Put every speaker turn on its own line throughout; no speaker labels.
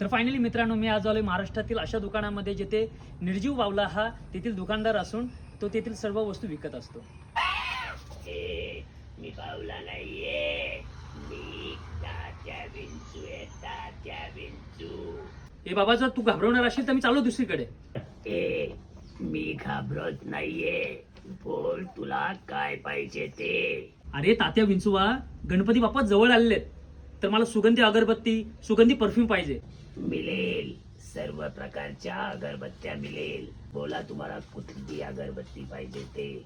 तर फायनली मित्रांनो मी आज आलोय महाराष्ट्रातील अशा दुकानामध्ये जेथे निर्जीव बावला हा तेथील दुकानदार असून तो तेथील सर्व वस्तू विकत असतो.
मी पावला नाहीये. मी तात्या विंचू आहे तात्या विंचू.
ए बाबा जर तू घाबरवणार असेल तर मी चालू दुसरीकडे.
ए मी घाबरत नाहीये. बोल तुला काय पाहिजे ते.
अरे तात्या विंचुवा गणपती बाप्पा जवळ आलेले आहेत तर मला सुगंधी अगरबत्ती सुगंधी परफ्यूम पाहिजे.
मिळेल सर्व प्रकारच्या अगरबत्त्या मिळेल बोला तुम्हाला कुठली अगरबत्ती पाहिजे ते?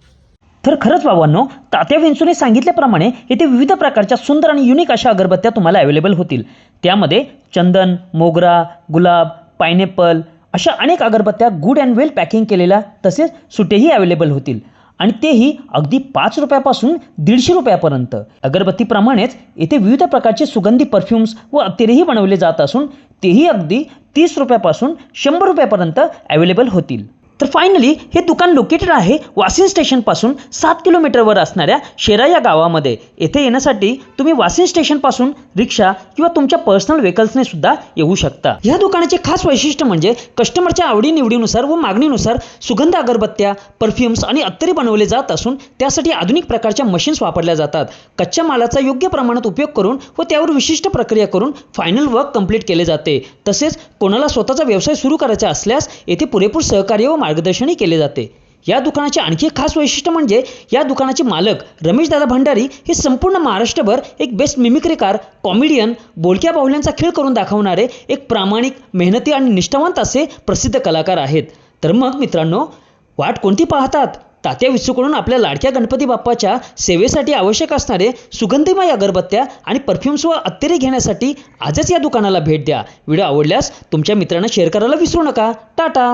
तर खरंच बाबांनो तात्या विंचूने सांगितल्याप्रमाणे येथे विविध प्रकारच्या सुंदर आणि युनिक अशा अगरबत्त्या तुम्हाला अवेलेबल होतील. त्यामध्ये चंदन मोगरा गुलाब पायनॅपल अशा अनेक अगरबत्त्या गुड अँड वेल पॅकिंग केलेल्या तसेच सुटेही अवेलेबल होतील. आणि तेही अगदी पाच रुपयापासून दीडशे रुपयापर्यंत. अगरबत्तीप्रमाणेच येथे विविध प्रकारचे सुगंधी परफ्युम्स व अत्तेरेही बनवले जात असून तेही अगदी तीस रुपयापासून शंभर रुपयापर्यंत अवेलेबल होतील. तर फायनली हे दुकान लोकेटेड आहे वासिन स्टेशनपासून सात किलोमीटरवर असणाऱ्या शेरा या गावामध्ये. येथे येण्यासाठी तुम्ही वासिन स्टेशनपासून रिक्षा किंवा तुमच्या पर्सनल व्हेकल्सने सुद्धा येऊ शकता. या दुकानाचे खास वैशिष्ट्य म्हणजे कस्टमरच्या आवडीनिवडीनुसार व मागणीनुसार सुगंध अगरबत्त्या परफ्युम्स आणि अत्तरी बनवले जात असून त्यासाठी आधुनिक प्रकारच्या मशीन्स वापरल्या जातात. कच्च्या मालाचा योग्य प्रमाणात उपयोग करून व त्यावर विशिष्ट प्रक्रिया करून फायनल वर्क कंप्लीट केले जाते. तसेच कोणाला स्वतःचा व्यवसाय सुरू करायचा असल्यास येथे पुरेपूर सहकार्य व मार्गदर्शनही केले जाते. या दुकानाचे आणखी एक खास वैशिष्ट्य म्हणजे या दुकानाचे मालक रमेशदादा भंडारी हे संपूर्ण महाराष्ट्रभर एक बेस्ट मिमिक्रीकार कॉमेडियन बोलक्या बाहुल्यांचा खेळ करून दाखवणारे एक प्रामाणिक मेहनती आणि निष्ठावंत असे प्रसिद्ध कलाकार आहेत. तर मग मित्रांनो वाट कोणती पाहतात? तात्या विसूकडून आपल्या लाडक्या गणपती बाप्पाच्या सेवेसाठी आवश्यक असणारे सुगंधीमय अगरबत्त्या आणि परफ्युम्स व अत्तेरे घेण्यासाठी आजच या दुकानाला भेट द्या. व्हिडिओ आवडल्यास तुमच्या मित्रांना शेअर करायला विसरू नका. टाटा!